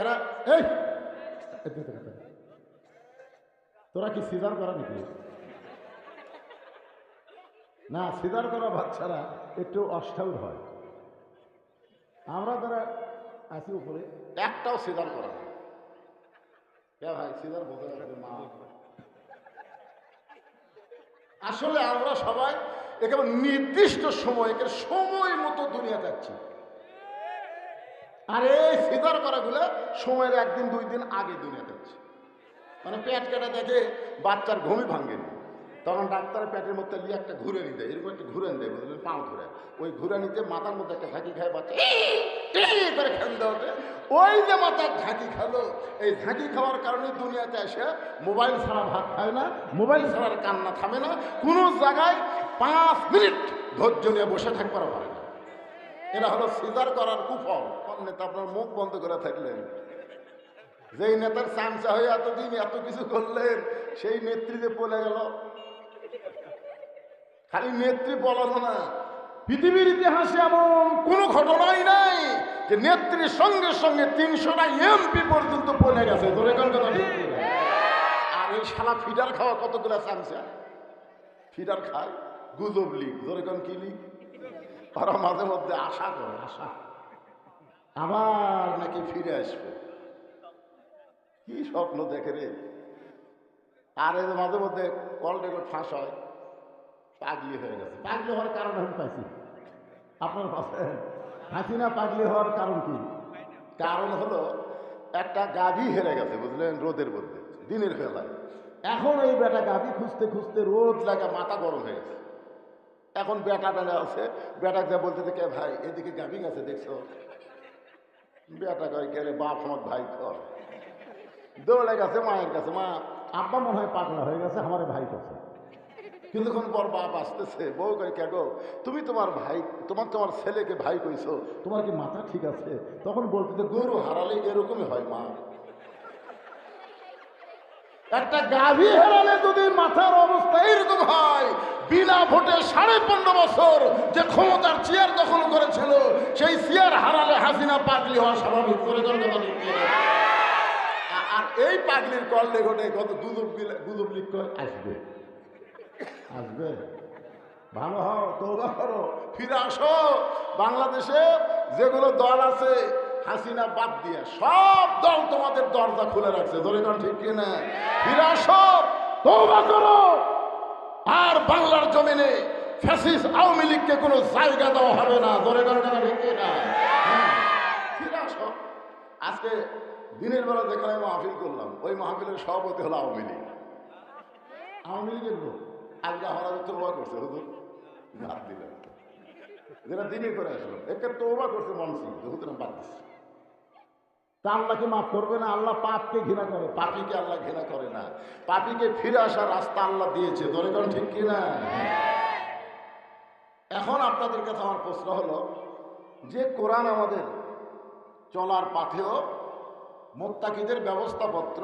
এরা এই। তোরা কি সিজার করা নাকি না সিজার করা বাচ্চারা একটু অষ্ঠাউর হয়। আমরা যারা আছি উপরে, একটাও সিজার করা ভাই সিজার বোঝা মা। আসলে আমরা সবাই একেবারে নির্দিষ্ট সময় সময় মতো দুনিয়া যাচ্ছি। আর এই সিজার করাগুলো সময়ের একদিন, দুই দিন আগে দুনিয়া যাচ্ছে মানে পেট কেটে দেখে বাচ্চার ঘুমই ভাঙেনি তখন ডাক্তারের পেটের মধ্যে নিয়ে একটা ঘুরে নিতে এরকম একটা ঘুরে দেয়, বুঝলেন? পাও ধরে। ওই ঘুরে নিতে মাথার মধ্যে একটা ঝাঁকি খায় বাচ্চা করে খেলতে ওঠে ওই যে মাথার ঝাঁকি খেলো, এই ঝাঁকি খাওয়ার কারণে দুনিয়াতে এসে মোবাইল ছাড়া ভাত খায় না, মোবাইল ছাড়ার কান্না থামে না। কোনো জায়গায় পাঁচ মিনিট ধৈর্য নিয়ে বসে থাকবার পারে এরা হলো সিজার করার কুফল। কোন নেতা আপনার মুখ বন্ধ করে থাকলেন? যেই নেতার চামচা হয়ে এতদিন এত কিছু করলেন, সেই নেত্রী যে পলে গেল। খালি নেত্রী বলানো না, পৃথিবীর ইতিহাসে এমন কোনো ঘটনাই নাই যে নেত্রীর সঙ্গে সঙ্গে তিনশোটা এমপি পর্যন্ত পলে গেছে। ধরে? আর এই শালা ফিডার খাওয়া কতগুলো চামচা? ফিডার খায়? গুজব লিগ। ধরে কি লিগ? ওরা মাঝে মধ্যে আশা করে আশা। আবার নাকি ফিরে আসবে। কি স্বপ্ন দেখে রে? আর যে মাঝে মধ্যে কল রেকর্ড ফাঁস হয় পাগলি হয়ে গেছে। পাগলি হওয়ার কারণ আমি পাইছি। আপনার পাশে হাসিনা পাগলি হওয়ার কারণ কি? কারণ হলো একটা গাভী হেরে গেছে বুঝলেন? রোদের মধ্যে দিনের বেলায়। এখন এই বেটা গাভী খুঁজতে খুঁজতে রোদ লাগা মাথা গরম হয়ে গেছে। এখন বেটা বেলা আছে, বেটা যা বলতে কে ভাই, এদিকে গাভী গেছে দেখছ? বেটা কয়, কে বাপ আমার ভাই কর দৌড়ে গেছে, মায়ের কাছে, মা, আব্বা মনে হয় পাগলা হয়ে গেছে, আমার ভাই কাছে কিছুক্ষণ পর বাপ আসতেছে, বউ কয়, কে গো, তুমি তোমার ভাই, তোমার তোমার ছেলেকে ভাই কইছো, তোমার কি মাথা ঠিক আছে? তখন বলতে গরু হারালে এরকমই হয়, মা। একটা গাভী হারালে যদি মাথার অবস্থা এরকম হয় বিনা ভোটে সাড়ে পনেরো বছর যে ক্ষমতার চেয়ার দখল করেছিল সেই চেয়ার হারালে হাসিনা পাগলি হওয়া স্বাভাবিক করে আর এই পাগলির কল্লে ঘটে কত গুজব গুজব লিখ আসবে। আসবে? ভালো হও তৌবা করো ফিরে আসো। বাংলাদেশে যেগুলো দল আছে হাসিনা বাদ দিয়ে সব দল তোমাদের দরজা খুলে রাখছে। কারণ ঠিক কিনা ফিরে আসো তৌবা করো। আর বাংলার জমিনে ফ্যাসিস আওয়ামী লীগকে কোনো জায়গা দেওয়া হবে না। কারণ ঠিক কিনা হ্যাঁ, ফিরে আসো। আজকে দিনের বেলা যেখানে মাহফিল করলাম ওই মাহফিলের সভাপতি হলো আওয়ামী লীগ। আওয়ামী লীগের লোক। আজকে আমরা তো তোবা করছে হুজুর। বাদ দিলেন। যেটা দিনে করে আসলো। একে তোবা করছে মনসি হুজুর বাদ দিচ্ছে তা আল্লাহকে মাফ করবে না, আল্লাহ পাপকে ঘৃণা করে। পাপিকে আল্লাহ ঘৃণা করে না। পাপিকে ফিরে আসার রাস্তা আল্লাহ দিয়েছে। দরিদ্র ঠিক কিনা এখন আপনাদের কাছে আমার প্রশ্ন হলো, যে কোরআন আমাদের চলার পাথেও মোত্তাকিদের ব্যবস্থাপত্র,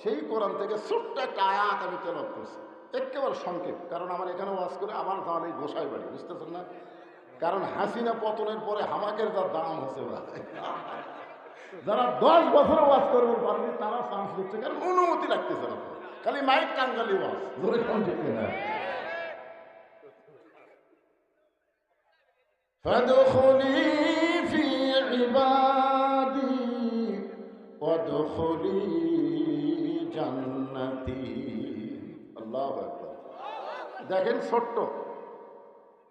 সেই কোরআন থেকে ছোট্ট একটা আয়াত আমি তেলত করছি। একেবারে সংক্ষেপ, কারণ আমার এখানে ওয়াজ করে আমার তাহলে গোসাই বাড়ি, বুঝতেছেন না? কারণ হাসিনা পতনের পরে হামাকের যা দাম হচ্ছে ভাই। যারা দশ বছরে ওয়াজ করবে পারেনি তারা চান্স দিচ্ছে কারণ অনুমতি রাখতেছে না তো। খালি মাইক টাঙ্গালি ওয়াজ ধরে কোন ঠিক না فادخلي في عبادي وادخلي জান্নাতি আল্লাহ দেখেন ছোট্ট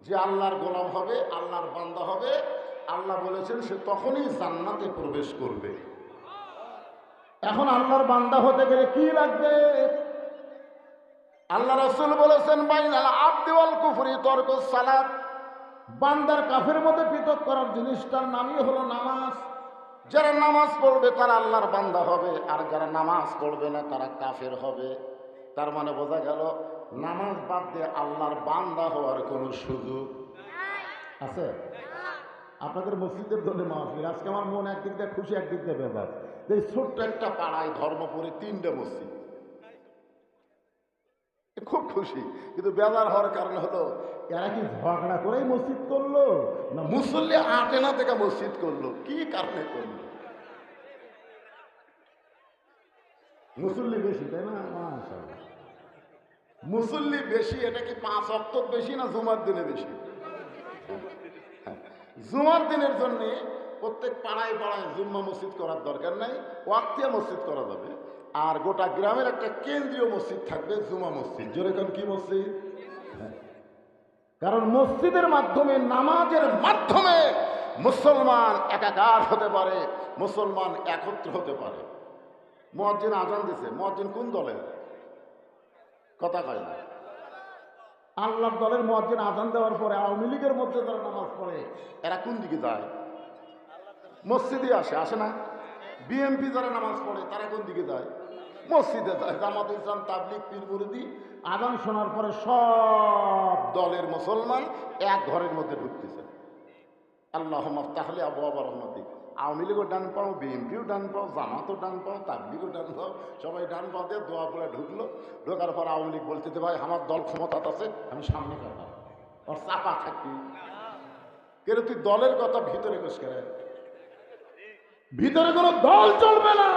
যে আল্লাহর গোলাম হবে আল্লাহর বান্দা হবে আল্লাহ বলেছেন, সে তখনই জান্নাতে প্রবেশ করবে। এখন আল্লাহর বান্দা হতে গেলে কি লাগবে? আল্লাহ রসুল বলেছেন, বাইনাল আব্দিওয়াল কুফরি তর্ক সালাত। বান্দার কাফের মধ্যে পৃথক করার জিনিসটার নামই হলো নামাজ। যারা নামাজ পড়বে, তারা আল্লাহর বান্দা হবে। আর যারা নামাজ পড়বে না, তারা কাফের হবে। তার মানে বোঝা গেল, নামাজ বাদ দিয়ে আল্লাহর বান্দা হওয়ার কোনো সুযোগ আছে? আপনাদের মসজিদের জন্য মাহফিল। আজকে আমার মন একদিক দিয়ে খুশি, একদিক দিয়ে ব্যাপার যে ছোট্ট একটা পাড়ায় ধর্ম ধর্মপুরে তিনটে মসজিদ। খুব খুশি, কিন্তু বেজার হওয়ার কারণ হলো, এরা কি ঝগড়া করেই মসজিদ করল? না মুসল্লি আটে না থেকে মসজিদ করল? কি কারণে করল? মুসল্লি বেশি, তাই না। মুসল্লি বেশি, এটা কি পাঁচ অক্টর বেশি না জুমার দিনে বেশি? জুমার দিনের জন্য প্রত্যেক পাড়ায় পাড়ায় জুম্মা মসজিদ করার দরকার নাই, ওয়াক্তিয়া মসজিদ করা যাবে। আর গোটা গ্রামের একটা কেন্দ্রীয় মসজিদ থাকবে, জুমা মসজিদ। যেরকম কি মসজিদ? হ্যাঁ। কারণ মসজিদের মাধ্যমে, নামাজের মাধ্যমে মুসলমান একাকার হতে পারে, মুসলমান একত্র হতে পারে। মসজিদ আজান দিছে। মসজিদ কোন দলের? কথা কয় না। আল্লাহর দলের মসজিদ আজান দেওয়ার পরে আওয়ামী লীগের মধ্যে যারা নামাজ পড়ে, এরা কোন দিকে যায়? মসজিদে আসে আসে না? বিএমপি যারা নামাজ পড়ে, তারা কোন দিকে যায়? মসজিদে যায়। জামাত ইসলাম তাবলিক পীর আজান শোনার পরে সব দলের মুসলমান এক ঘরের মধ্যে ঢুকতেছে। আল্লাহ তাহলে আবু আবার রহমতি আওয়ামী লীগও ডান পাও, বিএনপিও ডান পাও, জামাতও ডান পাও, তাবলিগও ডান পাও, সবাই ডান পাও দিয়ে দোয়া পড়ে ঢুকলো। ঢোকার পর আওয়ামী লীগ বলতে ভাই, আমার দল ক্ষমতা আছে, আমি সামনে কথা ওর চাপা থাকি কেন তুই দলের কথা ভিতরে কোষ করে ভিতরে কোনো দল চলবে না।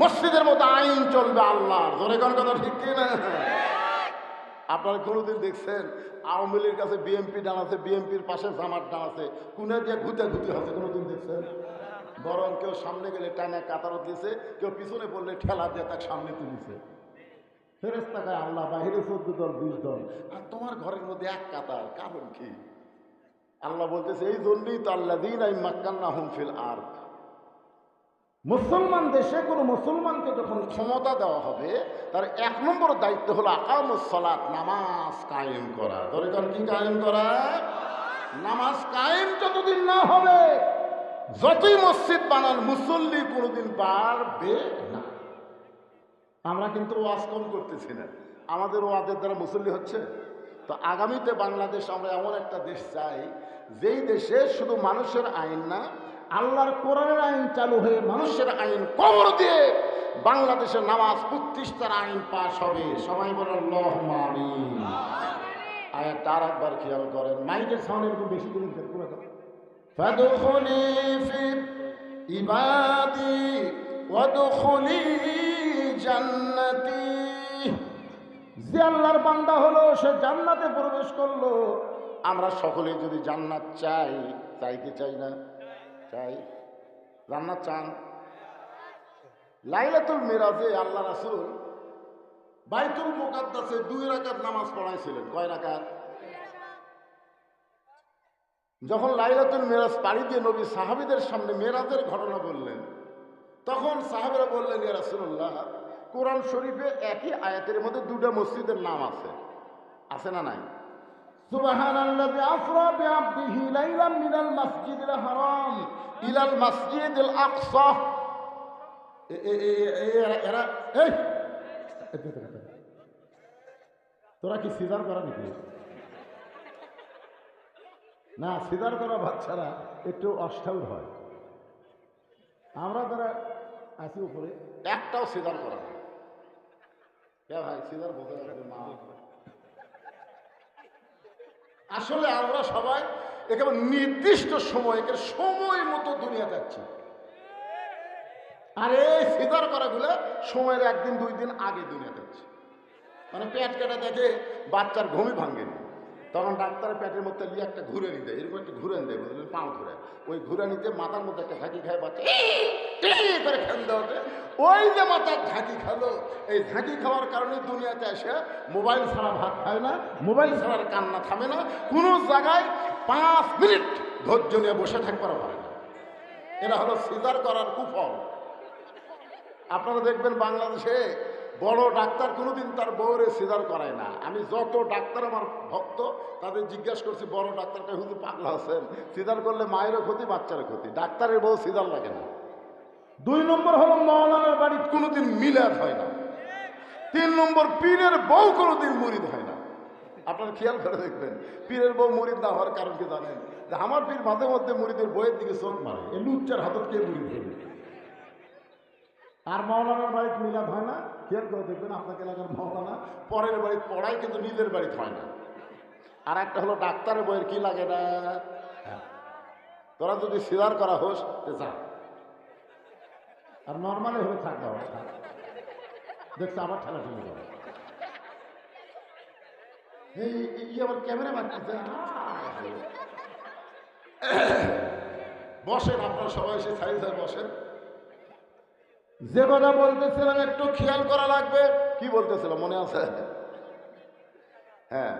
মসজিদের মতো আইন চলবে আল্লাহ ধরে কোন কথা ঠিক না আপনারা কোনোদিন দেখছেন, আওয়ামী লীগের কাছে বিএমপি ডান আছে বিএমপির পাশে জামাত ডান আছে, কুনে দিয়ে ঘুতে ঘুতে আছে কোনোদিন দেখছেন? বরং কেউ সামনে গেলে টানে কাতারত দিয়েছে কেউ পিছনে পড়লে ঠেলা দিয়ে তাকে সামনে তুলেছে। ফেরেস তাকায় আল্লাহ, বাহিরে চোদ্দ দল, বিশ দল। আর তোমার ঘরের মধ্যে এক কাতার, কারণ কি? আল্লাহ বলতেছে, এই জন্যই তো আল্লাহ দিন আই মাক্কান্না হুম ফিল আর মুসলমান দেশে কোনো মুসলমানকে যখন ক্ষমতা দেওয়া হবে, তার এক নম্বর দায়িত্ব হলো আকামুসলাত নামাজ কায়েম করা। ধরে কারণ কি কায়েম করা? নামাজ কায়েম যতদিন না হবে, যতই মসজিদ বানান, মুসল্লি কোনোদিন বাড়বে না। আমরা কিন্তু ওয়াজ কম করতেছি না। আমাদের ওয়াজের দ্বারা মুসল্লি হচ্ছে তো আগামীতে বাংলাদেশ, আমরা এমন একটা দেশ চাই, যেই দেশে শুধু মানুষের আইন না আল্লাহর কোরআনের আইন চালু হয়ে মানুষের আইন কবর দিয়ে বাংলাদেশের নামাজ প্রতিষ্ঠার আইন পাশ হবে। সবাই বলে, আল্লাহুম্মা আমিন। আর একবার খেয়াল করেন, মাইকের সাউন্ড এরকম বেশি করে পুরো কথা। ফাদখুলি যে আল্লাহর বান্দা হলো, সে জান্নাতে প্রবেশ করল। আমরা সকলে যদি জান্নাত চাই চাই কি চাই না? চাই জান্নাত চান। লাইলাতুল মিরাজে আল্লাহ রাসুল বাইতুল মুকাদ্দাসে দুই রাকাত নামাজ পড়াইছিলেন। কয় রাকাত? যখন লাইলাতুল মেরাজ পাড়ি দিয়ে নবী সাহাবিদের সামনে মেরাজের ঘটনা বললেন, তখন সাহাবেরা বললেন, ইয়া রাসূলুল্লাহ, কোরআন শরীফে একই আয়াতের মধ্যে দুটা মসজিদের নাম আছে। আছে না নাই? তোরা কি সিজার করা নাকি? না, সিজার করা বাচ্চারা একটু অষ্টাউর হয়। আমরা যারা আছি উপরে, একটাও সিজার করা না ভাই, সিজার যাবে মা? আসলে আমরা সবাই একেবারে নির্দিষ্ট সময় একেবারে সময় মতো দুনিয়া যাচ্ছি। আর এই সিজার করাগুলো সময়ের একদিন, দুই দিন আগে দুনিয়া যাচ্ছে। মানে পেট কেটে দেখে বাচ্চার ঘুমই ভাঙেনি তখন ডাক্তারের পেটের মধ্যে নিয়ে একটা ঘুরে নিতে এরকম একটা ঘুরে বুঝলেন? পাও ধরে। ওই ঘুরে নিতে মাথার মধ্যে একটা ঝাঁকি খায় বাচ্চা করে খেন দেওয়াতে ওই যে মাথার ঝাঁকি খালো, এই ঝাঁকি খাওয়ার কারণে দুনিয়াতে এসে মোবাইল ছাড়া ভাত খায় না, মোবাইল ছাড়ার কান্না থামে না, কোনো জায়গায় পাঁচ মিনিট ধৈর্য নিয়ে বসে থাকবার পারে না এরা হলো সিজার করার কুফল। আপনারা দেখবেন বাংলাদেশে বড় ডাক্তার কোনোদিন তার বউরে সিজার করায় না। আমি যত ডাক্তার আমার ভক্ত, তাদের জিজ্ঞাসা করছি, বড় ডাক্তারটা হুজুর পাগলা আছেন? সিজার করলে মায়েরও ক্ষতি, বাচ্চারও ক্ষতি। ডাক্তারের বউ সিজার লাগে না। দুই নম্বর হলো মৌলানার বাড়ি কোনোদিন মিলাদ হয় না। তিন নম্বর, পীরের বউ কোনোদিন মুরিদ হয় না। আপনারা খেয়াল করে দেখবেন, পীরের বউ মুরিদ না হওয়ার কারণ কি জানেন? যে আমার পীর মাঝে মধ্যে মুরিদের বইয়ের দিকে চোখ মারে, এই লুচ্চার হাতত কে মুরিদ হবে আর মৌলানার বাড়িতে মিলাদ হয় না? খেয়াল করে দেখবেন আপনাকে এলাকার মৌলানা পরের বাড়িতে পড়ায় কিন্তু নিজের বাড়িতে হয় না। আর একটা হলো ডাক্তারের বইয়ের কি লাগে না তোরা যদি সিজার করা হোস যা। আর নর্মালি হলে থাক বাবা থাক। দেখছে, আবার ঠেলা ঠেলি করে এই আবার ক্যামেরা মারতেছে বসেন, আপনারা সবাই এসে সাইজ বসেন। যে কথা বলতেছিলাম, একটু খেয়াল করা লাগবে। কি বলতেছিলাম, মনে আছে? হ্যাঁ।